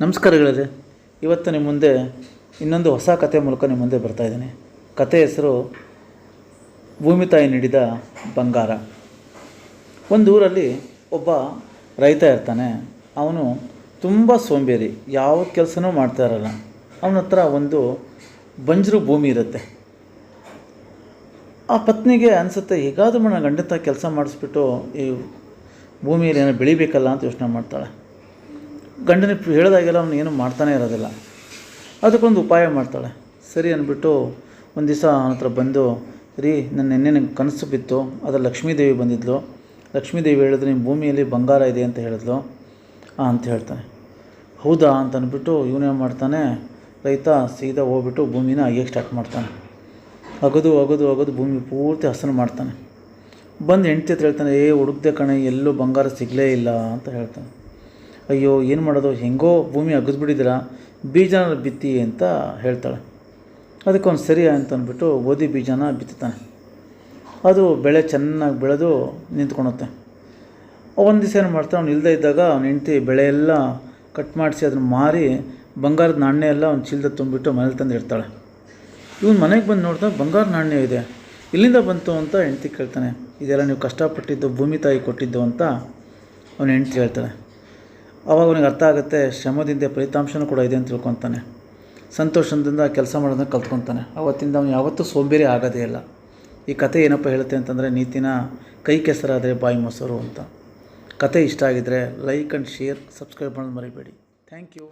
ನಮಸ್ಕಾರಗಳಿದೆ ಇವತ್ತು ನಿಮ್ಮ ಮುಂದೆ ಇನ್ನೊಂದು ಹೊಸ ಕತೆ ಮೂಲಕ ನಿಮ್ಮ ಮುಂದೆ ಬರ್ತಾ ಇದ್ದೀನಿ. ಕತೆ ಹೆಸರು ಭೂಮಿ ತಾಯಿ ನೀಡಿದ ಬಂಗಾರ. ಒಂದು ಊರಲ್ಲಿ ಒಬ್ಬ ರೈತ ಇರ್ತಾನೆ. ಅವನು ತುಂಬ ಸೋಂಬೇರಿ, ಯಾವ ಕೆಲಸನೂ ಮಾಡ್ತಾ ಇರಲ್ಲ. ಅವನ ಹತ್ರ ಒಂದು ಬಂಜರು ಭೂಮಿ ಇರುತ್ತೆ. ಆ ಪತ್ನಿಗೆ ಅನಿಸುತ್ತೆ, ಹೇಗಾದರೂ ನನ್ನ ಗಂಡತ ಕೆಲಸ ಮಾಡಿಸ್ಬಿಟ್ಟು ಈ ಭೂಮಿಯಲ್ಲಿ ಏನೋ ಬೆಳಿಬೇಕಲ್ಲ ಅಂತ ಯೋಚನೆ ಮಾಡ್ತಾಳೆ. ಗಂಡನಿಗೆ ಹೇಳಿದಾಗೆಲ್ಲ ಅವನು ಏನು ಮಾಡ್ತಾನೆ ಇರೋದಿಲ್ಲ. ಅದಕ್ಕೊಂದು ಉಪಾಯ ಮಾಡ್ತಾಳೆ. ಸರಿ ಅಂದ್ಬಿಟ್ಟು ಒಂದು ದಿವಸ ಅವನ ಹತ್ರ ಬಂದು, ರೀ, ನನ್ನ ನಿನ್ನೆ ನಂಗೆ ಕನಸು ಬಿತ್ತು, ಅದರ ಲಕ್ಷ್ಮೀದೇವಿ ಬಂದಿದ್ಲು. ಲಕ್ಷ್ಮೀದೇವಿ ಹೇಳಿದ್ರು ನಿಮ್ಮ ಭೂಮಿಯಲ್ಲಿ ಬಂಗಾರ ಇದೆ ಅಂತ ಹೇಳಿದ್ಲು. ಅಂತ ಹೇಳ್ತಾನೆ. ಹೌದಾ ಅಂತ ಅಂದ್ಬಿಟ್ಟು ಇವನೇನು ಮಾಡ್ತಾನೆ, ರೈತ ಸೀದಾ ಹೋಗ್ಬಿಟ್ಟು ಭೂಮಿನ ಅಯ್ಯಕ್ಕೆ ಸ್ಟಾರ್ಟ್ ಮಾಡ್ತಾನೆ. ಅಗದು ಅಗದು ಅಗದು ಭೂಮಿ ಪೂರ್ತಿ ಹಸನು ಮಾಡ್ತಾನೆ. ಬಂದು ಹೆಂಡ್ತಿ ಹತ್ರ ಹೇಳ್ತಾನೆ, ಏ, ಹುಡುಕ್ದೆ ಕಣೆ, ಎಲ್ಲೂ ಬಂಗಾರ ಸಿಗಲೇ ಇಲ್ಲ ಅಂತ ಹೇಳ್ತಾನೆ. ಅಯ್ಯೋ, ಏನು ಮಾಡೋದು? ಹೆಂಗೋ ಭೂಮಿ ಅಗದ್ಬಿಟ್ಟಿದ್ದೀರಾ ಬೀಜನ ಬಿತ್ತಿ ಅಂತ ಹೇಳ್ತಾಳೆ. ಅದಕ್ಕೆ ಅವ್ನು ಸರಿ ಅಂತ ಅಂದ್ಬಿಟ್ಟು ಗೋಧಿ ಬೀಜನ ಬಿತ್ತುತ್ತಾನೆ ಅದು ಬೆಳೆ ಚೆನ್ನಾಗಿ ಬೆಳೆದು ನಿಂತ್ಕೊಳುತ್ತೆ. ಒಂದು ದಿವಸ ಏನು ಮಾಡ್ತಾನೆ, ಅವ್ನು ಇಲ್ಲದೇ ಇದ್ದಾಗ ಅವ್ನ ಹೆಂಡ್ತಿ ಬೆಳೆ ಎಲ್ಲ ಕಟ್ ಮಾಡಿಸಿ ಅದನ್ನು ಮಾರಿ ಬಂಗಾರದ ನಾಣ್ಯ ಎಲ್ಲ ಅವ್ನು ಚೀಲದ ತುಂಬಿಟ್ಟು ಮನೇಲಿ ತಂದು ಇಡ್ತಾಳೆ. ಇವನು ಮನೆಗೆ ಬಂದು ನೋಡ್ತಾ ಬಂಗಾರ ನಾಣ್ಯ ಇದೆ. ಇಲ್ಲಿಂದ ಬಂತು ಅಂತ ಹೆಂಡ್ತಿ ಕೇಳ್ತಾನೆ. ಇದೆಲ್ಲ ನೀವು ಕಷ್ಟಪಟ್ಟಿದ್ದು, ಭೂಮಿ ತಾಯಿ ಕೊಟ್ಟಿದ್ದು ಅಂತ ಅವನ ಹೆಂಡ್ತಿ ಹೇಳ್ತಾಳೆ. ಅವಾಗ ಅವನಿಗೆ ಅರ್ಥ ಆಗುತ್ತೆ, ಶ್ರಮದಿಂದ ಫಲಿತಾಂಶನೂ ಕೂಡ ಇದೆ ಅಂತ ತಿಳ್ಕೊತಾನೆ. ಸಂತೋಷದಿಂದ ಕೆಲಸ ಮಾಡೋದನ್ನ ಕಲ್ತ್ಕೊತಾನೆ. ಅವತ್ತಿಂದ ಅವನು ಯಾವತ್ತೂ ಸೋಂಬೇರಿ ಆಗೋದೇ ಇಲ್ಲ. ಈ ಕತೆ ಏನಪ್ಪ ಹೇಳುತ್ತೆ ಅಂತಂದರೆ, ನೀತಿನ ಕೈ ಕೆಸರಾದರೆ ಬಾಯಿ ಮೊಸರು ಅಂತ. ಕತೆ ಇಷ್ಟ ಆಗಿದ್ದರೆ ಲೈಕ್ ಆ್ಯಂಡ್ ಶೇರ್ ಸಬ್ಸ್ಕ್ರೈಬ್ ಮಾಡೋದು ಮರಿಬೇಡಿ. Thank you